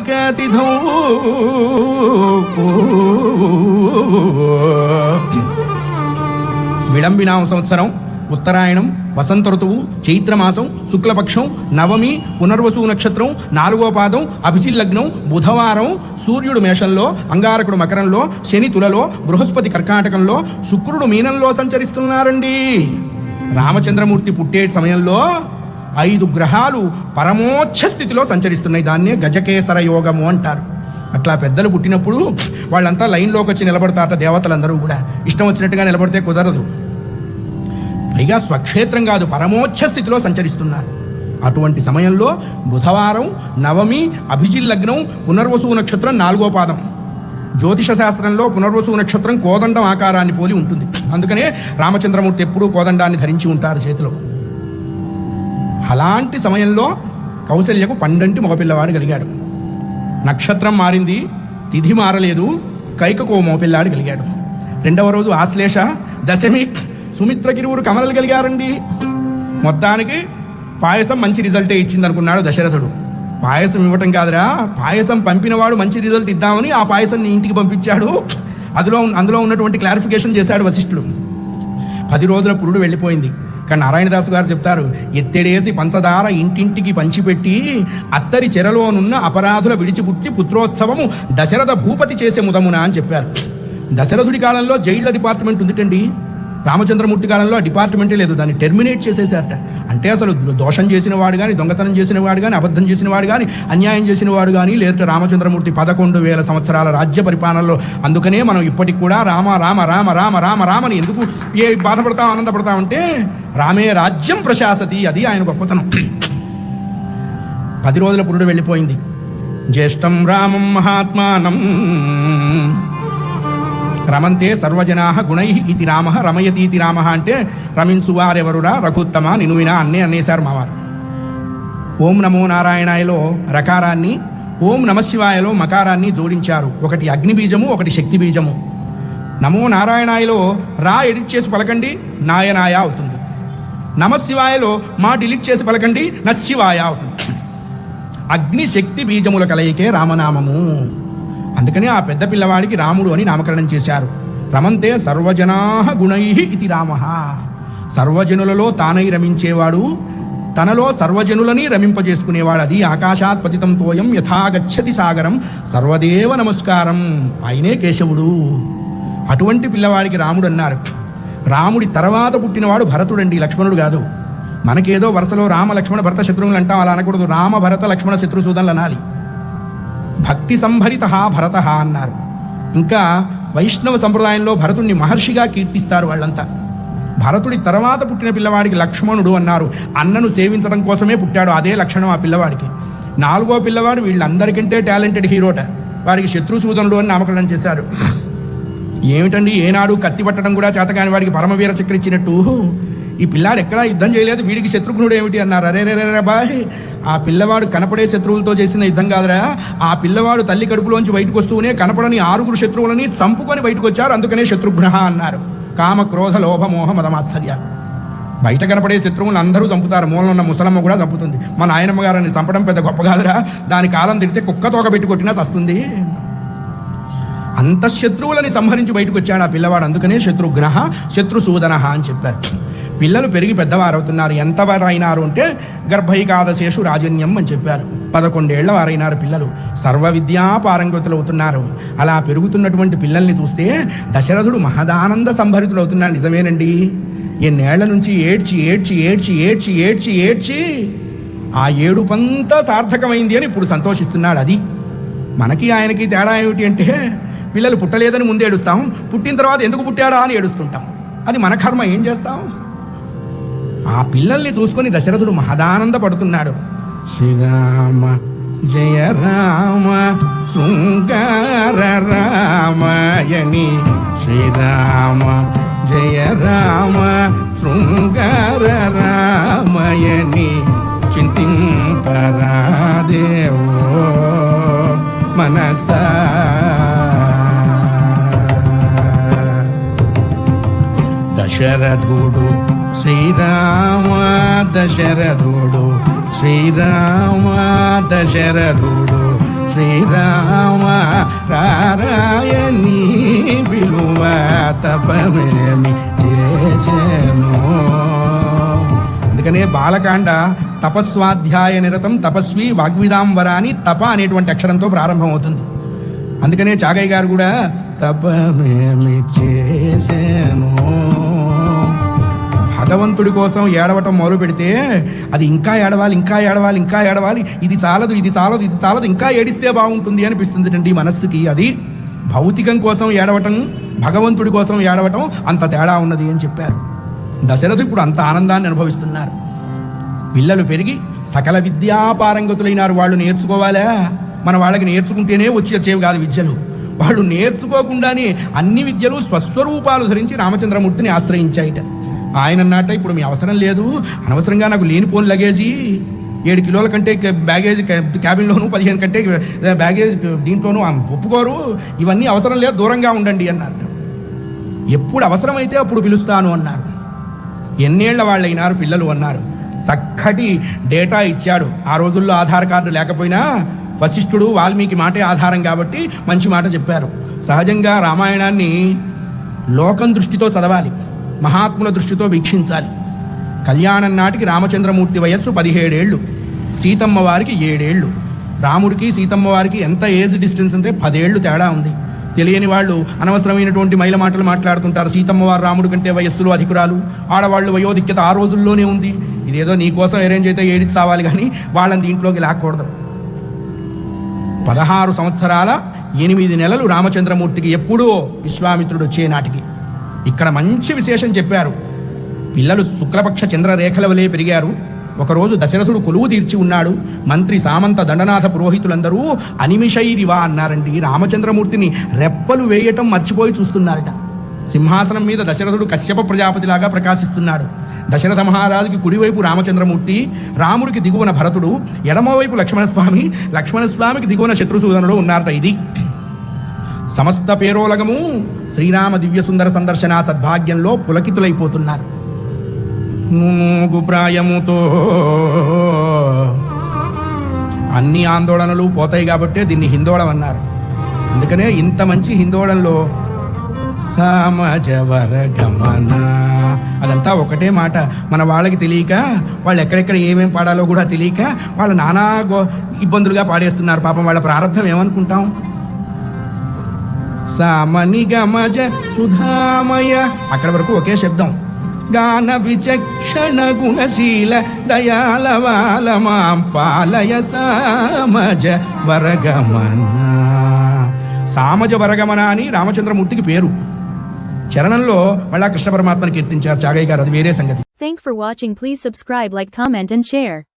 కాతిథౌ విళంబినామ సంవత్సరం ఉత్తరాయణం వసంత ఋతువు చైత్రమాసం శుక్లపక్షం నవమి పునర్వసు నక్షత్రం నాలుగో పాదం అభిజిత్ లగ్నం బుధవారం సూర్యుడు మేషంలో అంగారకుడు మకరంలో శని తులలో బృహస్పతి కర్కాటకంలో శుక్రుడు మీనంలో సంచరిస్తున్నారండి. రామచంద్రమూర్తి పుట్టే సమయంలో ఐదు గ్రహాలు పరమోచ్చ స్థితిలో సంచరిస్తున్నాయి. దాన్నే గజకేసర యోగము అంటారు. అట్లా పెద్దలు పుట్టినప్పుడు వాళ్ళంతా లైన్లోకి వచ్చి నిలబడతారట దేవతలందరూ కూడా. ఇష్టం వచ్చినట్టుగా నిలబడితే కుదరదు. పైగా స్వక్షేత్రం కాదు పరమోచ్చ స్థితిలో సంచరిస్తున్నారు. అటువంటి సమయంలో బుధవారం నవమి అభిజిల్ లగ్నం పునర్వసు నక్షత్రం నాలుగో పాదం. జ్యోతిష శాస్త్రంలో పునర్వసు నక్షత్రం కోదండం ఆకారాన్ని పోలి ఉంటుంది. అందుకనే రామచంద్రమూర్తి ఎప్పుడూ కోదండాన్ని ధరించి ఉంటారు చేతిలో. అలాంటి సమయంలో కౌశల్యకు పండంటి మగపిల్లవాడు కలిగాడు. నక్షత్రం మారింది తిథి మారలేదు కైకకో మగపిల్లాడు కలిగాడు. రెండవ రోజు ఆశ్లేష దశమి సుమిత్రకిరువురు కమలలు కలిగారండి. మొత్తానికి పాయసం మంచి రిజల్టే ఇచ్చింది అనుకున్నాడు దశరథుడు. పాయసం ఇవ్వటం కాదురా పాయసం పంపినవాడు మంచి రిజల్ట్ ఇద్దామని ఆ పాయసం నీ ఇంటికి పంపించాడు. అందులో అందులో ఉన్నటువంటి క్లారిఫికేషన్ చేశాడు వశిష్ఠుడు. పది రోజుల పురుడు వెళ్ళిపోయింది. కానీ నారాయణదాసు గారు చెప్తారు ఎత్తడేసి పంచదార ఇంటింటికి పంచిపెట్టి అత్తరి చెరలోనున్న అపరాధుల విడిచిపుట్టి పుత్రోత్సవము దశరథ భూపతి చేసే ముదమున అని చెప్పారు. దశరథుడి కాలంలో జైళ్ళ డిపార్ట్మెంట్ ఉందిటండి. రామచంద్రమూర్తి కాలంలో ఆ డిపార్ట్మెంటే లేదు దాన్ని టెర్మినేట్ చేసేసారట అంటే అసలు దోషం చేసిన వాడు కానీ దొంగతనం చేసిన వాడు కానీ అబద్ధం చేసిన వాడు కానీ అన్యాయం చేసిన వాడు కానీ లేదంటే రామచంద్రమూర్తి పదకొండు వేల సంవత్సరాల రాజ్య పరిపాలనలో. అందుకనే మనం ఇప్పటికి కూడా రామ రామ రామ రామ రామ రామని ఎందుకు ఏ బాధపడతాం ఆనందపడతాం అంటే రామే రాజ్యం ప్రశాసతి అది ఆయన గొప్పతనం. పది రోజుల పురుడు వెళ్ళిపోయింది. జ్యేష్టం రామం మహాత్మానం. రమంతే సర్వజనా గుణై ఇది రామ రమయతీతి రామ అంటే రమించు వారెవరురా? రఘుత్తమ నినువినా అన్నే అనేశారు మావారు. ఓం నమో నారాయణాయలో రకారాన్ని ఓం నమశివాయలో మకారాన్ని జోడించారు. ఒకటి అగ్ని బీజము ఒకటి శక్తి బీజము నమో నారాయణాయలో రా ఎడిట్ చేసి పలకండి నాయనాయ అవుతుంది. నమశివాయలో మా డిలీట్ చేసి పలకండి నశివాయ అవుతుంది. అగ్నిశక్తి బీజముల కలయికే రామనామము. అందుకని ఆ పెద్ద పిల్లవాడికి రాముడు అని నామకరణం చేశారు. రమంతే సర్వజనా గుణై ఇది రామ. సర్వజనులలో తానై రమించేవాడు తనలో సర్వజనులని రమింపజేసుకునేవాడు అది ఆకాశాత్ పతితం తోయం యథాగచ్చతి సాగరం సర్వదేవ నమస్కారం. ఆయనే కేశవుడు. అటువంటి పిల్లవాడికి రాముడు అన్నారు. రాముడి తర్వాత పుట్టినవాడు భరతుడండి లక్ష్మణుడు కాదు. మనకేదో వరుసలో రామ లక్ష్మణ భరత శత్రువులు అంటాం అలా అనకూడదు. రామ భరత లక్ష్మణ శత్రుసూదనలు అనాలి. భక్తి సంభరిత భరత అన్నారు. ఇంకా వైష్ణవ సంప్రదాయంలో భరతుణ్ణి మహర్షిగా కీర్తిస్తారు వాళ్ళంతా. భరతుడి తర్వాత పుట్టిన పిల్లవాడికి లక్ష్మణుడు అన్నారు. అన్నను సేవించడం కోసమే పుట్టాడు అదే లక్షణం ఆ పిల్లవాడికి. నాలుగో పిల్లవాడు వీళ్ళందరికంటే టాలెంటెడ్ హీరోట. వాడికి శత్రుసూదనుడు అని నామకరణం చేశారు. ఏమిటండి ఏనాడు కత్తి పట్టడం కూడా చేతకాని వాడికి పరమవీర చక్ర ఇచ్చినట్టు? ఈ పిల్లాడు ఎక్కడా యుద్ధం చేయలేదు వీడికి శత్రుఘ్నుడు ఏమిటి అన్నారు. అరే రే రే బాయ్ ఆ పిల్లవాడు కనపడే శత్రువులతో చేసిన యుద్ధం కాదురా. ఆ పిల్లవాడు తల్లి కడుపులోంచి బయటకు వస్తూనే కనపడని ఆరుగురు శత్రువులని చంపుకొని బయటకు వచ్చారు అందుకనే శత్రుఘ్న అన్నారు. కామ క్రోధ లోభ మోహ మదమాత్సర్య బయట కనపడే శత్రువులను అందరూ చంపుతారు మూలంలో ఉన్న ముసలమ్మ కూడా చంపుతుంది. మా నాయనమ్మ గారిని చంపడం పెద్ద గొప్ప కాదురా. దాని కాలం తిరిగితే కుక్క తోక పెట్టి కొట్టినా చస్తుంది. అంత శత్రువులని సంహరించి బయటకు వచ్చాడు ఆ పిల్లవాడు. అందుకనే శత్రుఘ్న శత్రుసూదన అని చెప్పారు. పిల్లలు పెరిగి పెద్దవారవుతున్నారు. ఎంతవారు అయినారు అంటే గర్భైకాదశేషు రాజన్యం అని చెప్పారు. పదకొండేళ్ళ వారైనారు పిల్లలు. సర్వ విద్యా పారంగతులు అవుతున్నారు అలా పెరుగుతున్నటువంటి పిల్లల్ని చూస్తే దశరథుడు మహదానంద సంభరితులు అవుతున్నాడు నిజమేనండి? ఎన్నేళ్ళ నుంచి ఏడ్చి ఏడ్చి ఏడ్చి ఏడ్చి ఏడ్చి ఏడ్చి ఆ ఏడుపంతా సార్థకమైంది అని ఇప్పుడు సంతోషిస్తున్నాడు. అది మనకి ఆయనకి తేడా ఏమిటి అంటే పిల్లలు పుట్టలేదని ముందు ఏడుస్తాం పుట్టిన తర్వాత ఎందుకు పుట్టాడా అని ఏడుస్తుంటాం. అది మన కర్మ ఏం చేస్తాం? ఆ పిల్లల్ని చూసుకొని దశరథుడు మహదానంద పడుతున్నాడు శ్రీరామ జయ రామ శృంగార రామయని శ్రీరామ జయ రామ శృంగార రామయని చింతింపరాదేవో మనసా దశరథుడు శ్రీరామ దశరథుడు శ్రీరామ దశరథుడు శ్రీరామ రారాయణి విలువ తపమేమి చేసేను. అందుకనే బాలకాండ తపస్వాధ్యాయ నిరతం తపస్వి వాగ్విదాంబరాని తప అనేటువంటి అక్షరంతో ప్రారంభం అవుతుంది అందుకనే చాగయ్య గారు కూడా తపమేమి చేసేను. భగవంతుడి కోసం ఏడవటం మొదలు పెడితే అది ఇంకా ఏడవాలి ఇంకా ఏడవాలి ఇంకా ఏడవాలి. ఇది చాలదు ఇది చాలదు ఇది చాలదు. ఇంకా ఏడిస్తే బాగుంటుంది అనిపిస్తుంది అండి మనస్సుకి. అది భౌతికం కోసం ఏడవటం భగవంతుడి కోసం ఏడవటం అంత తేడా ఉన్నది అని చెప్పారు. దశరథుడు ఇప్పుడు అంత ఆనందాన్ని అనుభవిస్తున్నారు. పిల్లలు పెరిగి సకల విద్యాపారంగతులైనారు. వాళ్ళు నేర్చుకోవాలా? మన వాళ్ళకి నేర్చుకుంటేనే వచ్చి వచ్చేవి కాదు విద్యలు. వాళ్ళు నేర్చుకోకుండానే అన్ని విద్యలు స్వస్వరూపాలు ధరించి రామచంద్రమూర్తిని ఆశ్రయించాయిట. ఆయన అన్నట్ట ఇప్పుడు మీ అవసరం లేదు. అనవసరంగా నాకు లేనిపోని లగేజీ. ఏడు కిలోల కంటే బ్యాగేజ్ క్యాబిన్లోను పదిహేను కంటే బ్యాగేజ్ దీంట్లోనూ ఒప్పుకోరు. ఇవన్నీ అవసరం లేదు దూరంగా ఉండండి అన్నారు. ఎప్పుడు అవసరమైతే అప్పుడు పిలుస్తాను అన్నారు. ఎన్నేళ్ళ వాళ్ళైనారు పిల్లలు అన్నారు. చక్కటి డేటా ఇచ్చాడు. ఆ రోజుల్లో ఆధార్ కార్డు లేకపోయినా వశిష్ఠుడు వాల్మీకి మాటే ఆధారం కాబట్టి మంచి మాట చెప్పారు. సహజంగా రామాయణాన్ని లోకం దృష్టితో చదవాలి. మహాత్ముల దృష్టితో వీక్షించాలి. కళ్యాణం నాటికి రామచంద్రమూర్తి వయస్సు పదిహేడేళ్ళు సీతమ్మ వారికి ఏడేళ్ళు. రాముడికి సీతమ్మ వారికి ఎంత ఏజ్ డిస్టెన్స్ అంటే పదేళ్ళు తేడా ఉంది. తెలియని వాళ్ళు అనవసరమైనటువంటి మైల మాటలు మాట్లాడుతుంటారు. సీతమ్మ వారు రాముడి కంటే వయస్సులో అధికురాలు. ఆడవాళ్ళు వయోధిక్యత ఆ రోజుల్లోనే ఉంది. ఇదేదో నీకోసం అరేంజ్ అయితే ఏడిచి సావాలి కానీ వాళ్ళని దీంట్లోకి లాక్కూడదు. పదహారు సంవత్సరాల ఎనిమిది నెలలు రామచంద్రమూర్తికి ఎప్పుడూ విశ్వామిత్రుడు వచ్చే నాటికి. ఇక్కడ మంచి విశేషం చెప్పారు. పిల్లలు శుక్లపక్ష చంద్రరేఖల వలె పెరిగారు. ఒకరోజు దశరథుడు కొలువు తీర్చి ఉన్నాడు. మంత్రి సామంత దండనాథ పురోహితులందరూ అనిమిషైరివా అన్నారండి. రామచంద్రమూర్తిని రెప్పలు వేయటం మర్చిపోయి చూస్తున్నారట. సింహాసనం మీద దశరథుడు కశ్యప ప్రజాపతిలాగా ప్రకాశిస్తున్నాడు. దశరథ మహారాజుకి కుడివైపు రామచంద్రమూర్తి రాముడికి దిగువన భరతుడు ఎడమవైపు లక్ష్మణస్వామి లక్ష్మణస్వామికి దిగువన శత్రుసూదనుడు ఉన్నారట ఇది. సమస్త పేరోలగము శ్రీరామ దివ్య సుందర సందర్శన సద్భాగ్యంలో పులకితులైపోతున్నారు. ప్రాయముతో అన్ని ఆందోళనలు పోతాయి కాబట్టే దీన్ని హిందోళం అన్నారు. అందుకనే ఇంత మంచి హిందోళంలో సమాజవర గమన అదంతా ఒకటే మాట. మన వాళ్ళకి తెలియక వాళ్ళు ఎక్కడెక్కడ ఏమేమి పాడాలో కూడా తెలియక వాళ్ళు నానా గో ఇబ్బందులుగా పాడేస్తున్నారు. పాపం వాళ్ళ ప్రారంభం ఏమనుకుంటాం? సామని గమజ సుధామయ. అక్కడ వరకు ఒకే శబ్దం. గాన విచక్షణ గుణశీల దయాలవాల మాం పాలయ సామజ వరగమన. సామజ వరగమన అని రామచంద్రమూర్తికి పేరు. చరణంలో మళ్ళా కృష్ణ పరమాత్మను కీర్తించారు చాగయ్య గారు. అది వేరే సంగతి. Thank for watching please subscribe like comment and share